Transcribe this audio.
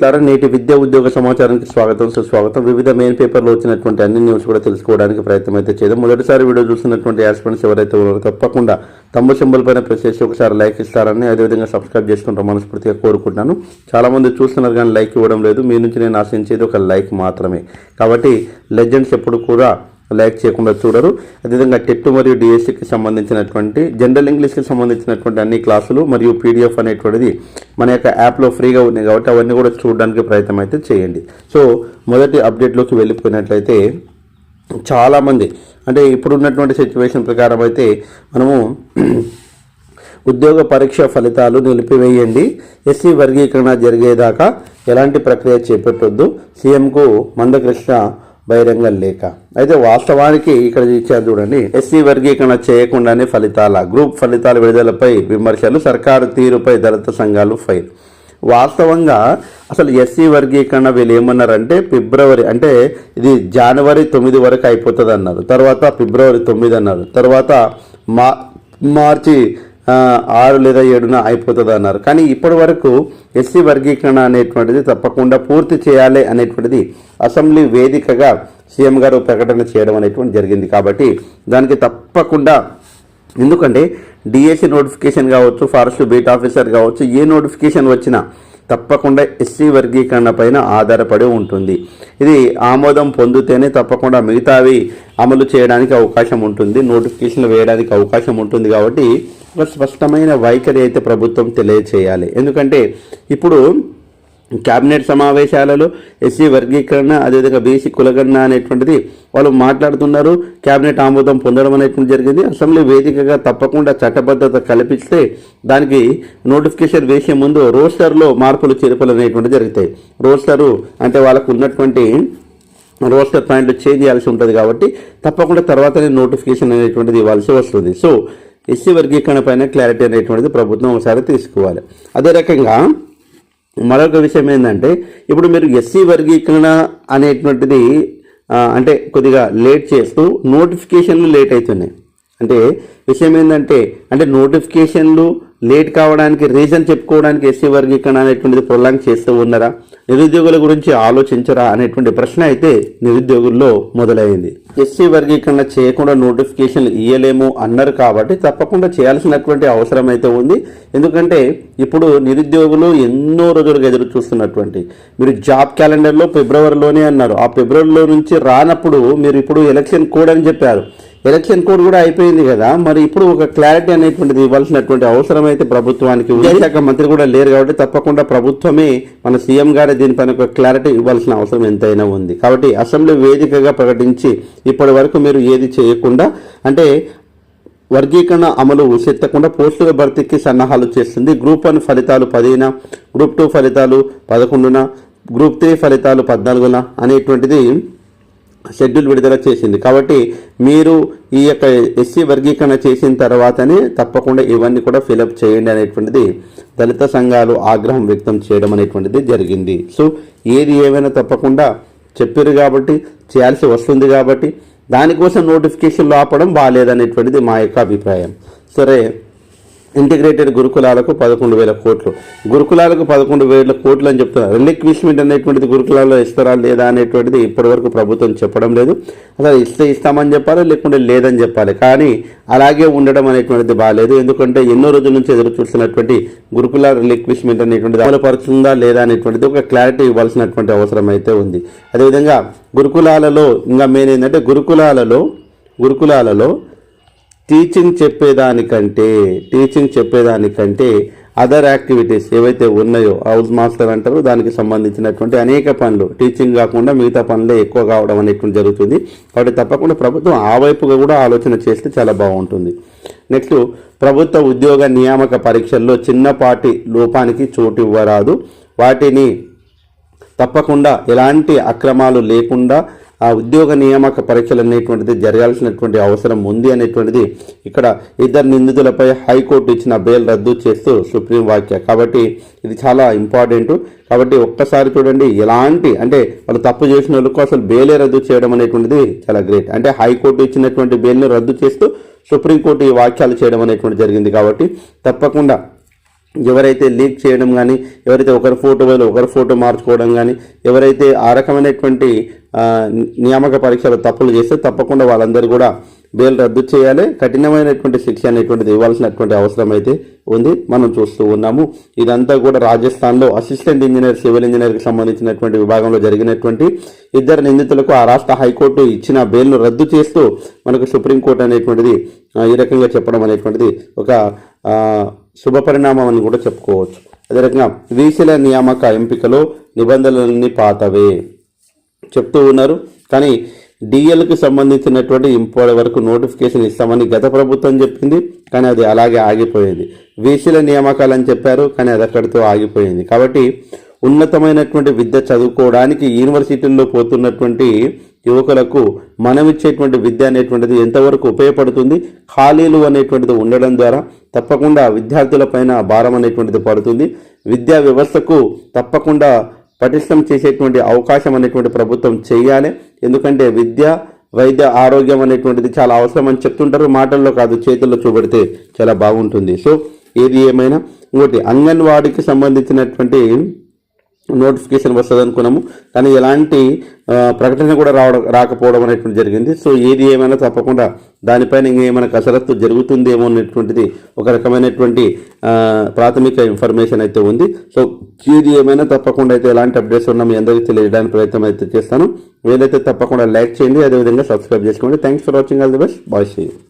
ద్వారా నేటి విద్యా ఉద్యోగ సమాచారానికి స్వాగతం సుస్వాగతం. వివిధ మెయిన్ పేపర్లో వచ్చినటువంటి అన్ని న్యూస్ కూడా తెలుసుకోవడానికి ప్రయత్నం అయితే చేద్దాం. మొదటిసారి వీడియో చూస్తున్నటువంటి యాస్పెంట్స్ ఎవరైతే ఉన్నారో తప్పకుండా తమ్ము సింబల్ పైన ప్రెస్ చేసి ఒకసారి లైక్ ఇస్తారని అదేవిధంగా సబ్స్క్రైబ్ చేసుకుంటాం మనస్ఫూర్తిగా కోరుకుంటున్నాను. చాలామంది చూస్తున్నారు కానీ లైక్ ఇవ్వడం లేదు. మీ నుంచి నేను ఆశించేది ఒక లైక్ మాత్రమే. కాబట్టి లెజెండ్స్ ఎప్పుడు కూడా లైక్ చేయకుండా చూడరు. అదేవిధంగా టెట్ మరియు డిఎస్సికి సంబంధించినటువంటి జనరల్ ఇంగ్లీష్కి సంబంధించినటువంటి అన్ని క్లాసులు మరియు పీడిఎఫ్ అనేటువంటిది మన యొక్క యాప్లో ఫ్రీగా ఉన్నాయి కాబట్టి అవన్నీ కూడా చూడడానికి ప్రయత్నం అయితే చేయండి. సో మొదటి అప్డేట్లోకి వెళ్ళిపోయినట్లయితే చాలామంది అంటే ఇప్పుడున్నటువంటి సిచ్యువేషన్ ప్రకారం అయితే మనము ఉద్యోగ పరీక్ష ఫలితాలు నిలిపివేయండి. ఎస్సీ వర్గీకరణ జరిగేదాకా ఎలాంటి ప్రక్రియ చేపట్టొద్దు. సీఎంకు మందకృష్ణ బహిరంగం లేఖ. అయితే వాస్తవానికి ఇక్కడ ఇచ్చారు చూడండి ఎస్సీ వర్గీకరణ చేయకుండానే ఫలితాల గ్రూప్ ఫలితాల విడుదలపై విమర్శలు సర్కారు తీరుపై దళిత సంఘాలు ఫైర్. వాస్తవంగా అసలు ఎస్సీ వర్గీకరణ వీళ్ళు ఏమన్నారంటే ఫిబ్రవరి అంటే ఇది జనవరి తొమ్మిది వరకు అయిపోతుంది అన్నారు తర్వాత ఫిబ్రవరి తొమ్మిది అన్నారు. తర్వాత మా మార్చి ఆరు లేదా ఏడున అయిపోతుంది అన్నారు. కానీ ఇప్పటి వరకు ఎస్సీ వర్గీకరణ అనేటువంటిది తప్పకుండా పూర్తి చేయాలి అనేటువంటిది అసెంబ్లీ వేదికగా సీఎం గారు ప్రకటన చేయడం అనేటువంటి జరిగింది. కాబట్టి దానికి తప్పకుండా ఎందుకంటే డిఎస్సి నోటిఫికేషన్ కావచ్చు ఫారెస్ట్ బీట్ ఆఫీసర్ కావచ్చు ఏ నోటిఫికేషన్ వచ్చినా తప్పకుండా ఎస్సీ వర్గీకరణ పైన ఆధారపడి ఉంటుంది. ఇది ఆమోదం పొందితేనే తప్పకుండా మిగతావి అమలు చేయడానికి అవకాశం ఉంటుంది నోటిఫికేషన్లు వేయడానికి అవకాశం ఉంటుంది కాబట్టి స్పష్టమైన వైఖరి అయితే ప్రభుత్వం తెలియచేయాలి. ఎందుకంటే ఇప్పుడు కేబినెట్ సమావేశాలలో ఎస్సీ వర్గీకరణ అదేవిధంగా బీసీ కులగణన అనేటువంటిది వాళ్ళు మాట్లాడుతున్నారు. కేబినెట్ ఆమోదం పొందడం అనేటువంటి జరిగింది. అసెంబ్లీ వేదికగా తప్పకుండా చట్టబద్ధత కల్పిస్తే దానికి నోటిఫికేషన్ వేసే ముందు రోస్టర్లో మార్పులు చేర్పులు అనేటువంటి జరుగుతాయి. రోస్టరు అంటే వాళ్ళకు ఉన్నటువంటి రోస్టర్ పాయింట్లు చేంజ్ చేయాల్సి ఉంటుంది కాబట్టి తప్పకుండా తర్వాతనే నోటిఫికేషన్ అనేటువంటిది ఇవ్వాల్సి వస్తుంది. సో ఎస్సీ వర్గీకరణ పైన క్లారిటీ అనేటువంటిది ప్రభుత్వం ఒకసారి తీసుకోవాలి. అదే రకంగా మరొక విషయం ఏంటంటే ఇప్పుడు మీరు ఎస్సీ వర్గీకరణ అనేటువంటిది అంటే కొద్దిగా లేట్ చేస్తూ నోటిఫికేషన్లు లేట్ అవుతున్నాయి అంటే విషయం ఏంటంటే అంటే నోటిఫికేషన్లు లేట్ కావడానికి రీజన్ చెప్పుకోవడానికి ఎస్సీ వర్గీకరణ అనేటువంటిది ప్రొలాంగ్ చేస్తూ ఉన్నారా? నిరుద్యోగుల గురించి ఆలోచించరా అనేటువంటి ప్రశ్న అయితే నిరుద్యోగుల్లో మొదలైంది. ఎస్సీ వర్గీకరణ చేయకుండా నోటిఫికేషన్లు ఇయ్యలేము అన్నారు కాబట్టి తప్పకుండా చేయాల్సినటువంటి అవసరం అయితే ఉంది. ఎందుకంటే ఇప్పుడు నిరుద్యోగులు ఎన్నో రోజులుగా ఎదురు చూస్తున్నటువంటి మీరు జాబ్ క్యాలెండర్లో ఫిబ్రవరిలోనే అన్నారు. ఆ ఫిబ్రవరిలో నుంచి రానప్పుడు మీరు ఇప్పుడు ఎలక్షన్ కోడ్ అని చెప్పారు. ఎలక్షన్ కోడ్ కూడా అయిపోయింది కదా. మరి ఇప్పుడు ఒక క్లారిటీ అనేటువంటిది ఇవ్వాల్సినటువంటి అవసరం అయితే ప్రభుత్వానికి. విద్యాశాఖ మంత్రి కూడా లేరు కాబట్టి తప్పకుండా ప్రభుత్వమే మన సీఎం గారి దీనిపైన ఒక క్లారిటీ ఇవ్వాల్సిన అవసరం ఎంతైనా ఉంది. కాబట్టి అసెంబ్లీ వేదికగా ప్రకటించి ఇప్పటి వరకు మీరు ఏది చేయకుండా అంటే వర్గీకరణ అమలు ఉసెత్తకుండా పోస్టుల భర్తీకి సన్నాహాలు చేస్తుంది. గ్రూప్ వన్ ఫలితాలు పదిన గ్రూప్ టూ ఫలితాలు పదకొండున గ్రూప్ త్రీ ఫలితాలు పద్నాలుగున అనేటువంటిది షెడ్యూల్ విడుదల చేసింది. కాబట్టి మీరు ఈ యొక్క ఎస్సీ వర్గీకరణ చేసిన తర్వాతనే తప్పకుండా ఇవన్నీ కూడా ఫిలప్ చేయండి అనేటువంటిది దళిత సంఘాలు ఆగ్రహం వ్యక్తం చేయడం అనేటువంటిది జరిగింది. సో ఏది ఏమైనా తప్పకుండా చెప్పారు కాబట్టి చేయాల్సి వస్తుంది కాబట్టి దానికోసం నోటిఫికేషన్లు ఆపడం బాగాలేదనేటువంటిది మా యొక్క అభిప్రాయం. సరే ఇంటిగ్రేటెడ్ గురుకులాలకు పదకొండు వేల కోట్లు. గురుకులాలకు పదకొండు వేల కోట్లు అని చెప్తున్నారు. రిలిక్విష్మెంట్ అనేటువంటిది గురుకులాల్లో ఇస్తారా లేదా అనేటువంటిది ఇప్పటివరకు ప్రభుత్వం చెప్పడం లేదు. అసలు ఇస్తే ఇస్తామని చెప్పాలి లేకుంటే లేదని చెప్పాలి. కానీ అలాగే ఉండడం అనేటువంటిది బాగాలేదు ఎందుకంటే ఎన్నో రోజుల నుంచి ఎదురు చూస్తున్నటువంటి గురుకుల రిలిక్విష్మెంట్ అనేటువంటిది అమలుపరుస్తుందా లేదా అనేటువంటిది ఒక క్లారిటీ ఇవ్వాల్సినటువంటి అవసరం అయితే ఉంది. అదేవిధంగా గురుకులాలలో ఇంకా మెయిన్ ఏంటంటే గురుకులాలలో గురుకులాలలో టీచింగ్ చెప్పేదానికంటే టీచింగ్ చెప్పేదానికంటే అదర్ యాక్టివిటీస్ ఏవైతే ఉన్నాయో హౌస్ మాస్టర్ అంటారు దానికి సంబంధించినటువంటి అనేక పనులు. టీచింగ్ కాకుండా మిగతా పనులే ఎక్కువ కావడం అనేటువంటి జరుగుతుంది. కాబట్టి తప్పకుండా ప్రభుత్వం ఆ వైపుగా కూడా ఆలోచన చేస్తే చాలా బాగుంటుంది. నెక్స్ట్ ప్రభుత్వ ఉద్యోగ నియామక పరీక్షల్లో చిన్నపాటి లోపానికి చోటు ఇవ్వరాదు. వాటిని తప్పకుండా ఎలాంటి అక్రమాలు లేకుండా ఆ ఉద్యోగ నియామక పరీక్షలు అనేటువంటిది జరగాల్సినటువంటి అవసరం ఉంది అనేటువంటిది ఇక్కడ ఇద్దరు నిందితులపై హైకోర్టు ఇచ్చిన బెయిల్ రద్దు చేస్తూ సుప్రీం వాక్య. కాబట్టి ఇది చాలా ఇంపార్టెంట్. కాబట్టి ఒక్కసారి చూడండి ఎలాంటి అంటే వాళ్ళు తప్పు చేసిన వాళ్ళకు అసలు బెయిలే రద్దు చేయడం అనేటువంటిది చాలా గ్రేట్. అంటే హైకోర్టు ఇచ్చినటువంటి బెయిల్ని రద్దు చేస్తూ సుప్రీంకోర్టు ఈ వాక్యాలు చేయడం అనేటువంటి జరిగింది కాబట్టి తప్పకుండా ఎవరైతే లీక్ చేయడం కానీ ఎవరైతే ఒకరి ఫోటో వల్ల ఒకరి ఫోటో మార్చుకోవడం కానీ ఎవరైతే ఆ రకమైనటువంటి నియామక పరీక్షలు తప్పులు చేస్తే తప్పకుండా వాళ్ళందరూ కూడా బెయిల్ రద్దు చేయాలి. కఠినమైనటువంటి శిక్ష అనేటువంటిది ఇవ్వాల్సినటువంటి అవసరం అయితే ఉంది. మనం చూస్తూ ఉన్నాము. ఇదంతా కూడా రాజస్థాన్లో అసిస్టెంట్ ఇంజనీర్ సివిల్ ఇంజనీర్కి సంబంధించినటువంటి విభాగంలో జరిగినటువంటి ఇద్దరు నిందితులకు ఆ రాష్ట్ర హైకోర్టు ఇచ్చిన బెయిల్ను రద్దు చేస్తూ మనకు సుప్రీంకోర్టు అనేటువంటిది ఈ రకంగా చెప్పడం అనేటువంటిది ఒక శుభ పరిణామం అని కూడా చెప్పుకోవచ్చు. అదే రకంగా వీసీల నియామక ఎంపికలో నిబంధనలన్నీ పాతవే చెప్తూ ఉన్నారు. కానీ డిఎల్కి సంబంధించినటువంటి ఇప్పటి వరకు నోటిఫికేషన్ ఇస్తామని గత ప్రభుత్వం చెప్పింది. కానీ అది అలాగే ఆగిపోయింది. వీసీల నియామకాలు అని చెప్పారు. కానీ అది అక్కడితో ఆగిపోయింది. కాబట్టి ఉన్నతమైనటువంటి విద్య చదువుకోవడానికి యూనివర్సిటీల్లో పోతున్నటువంటి యువకులకు మనం ఇచ్చేటువంటి విద్య అనేటువంటిది ఎంతవరకు ఉపయోగపడుతుంది ఖాళీలు అనేటువంటిది ఉండడం ద్వారా తప్పకుండా విద్యార్థులపైన భారం అనేటువంటిది పడుతుంది. విద్యా వ్యవస్థకు తప్పకుండా పటిష్టం చేసేటువంటి అవకాశం అనేటువంటి ప్రభుత్వం చేయాలి. ఎందుకంటే విద్య వైద్య ఆరోగ్యం అనేటువంటిది చాలా అవసరం అని చెప్తుంటారు. మాటల్లో కాదు చేతుల్లో చూపెడితే చాలా బాగుంటుంది. సో ఏది ఏమైనా ఇంకోటి అంగన్వాడీకి సంబంధించినటువంటి నోటిఫికేషన్ వస్తుంది అనుకున్నాము. కానీ ఎలాంటి ప్రకటన కూడా రావడం రాకపోవడం అనేటువంటి జరిగింది. సో ఏది ఏమైనా తప్పకుండా దానిపైన ఇంకేమైనా కసరత్తు జరుగుతుందేమో అనేటువంటిది ఒక రకమైనటువంటి ప్రాథమిక ఇన్ఫర్మేషన్ అయితే ఉంది. సో ఏది ఏమైనా తప్పకుండా అయితే ఎలాంటి అప్డేట్స్ ఉన్నా మీ అందరికీ తెలియడానికి ప్రయత్నం అయితే చేస్తాను. వీలైతే తప్పకుండా లైక్ చేయండి అదేవిధంగా సబ్స్క్రైబ్ చేసుకోండి. Thanks for watching. All the best. Bye చేయండి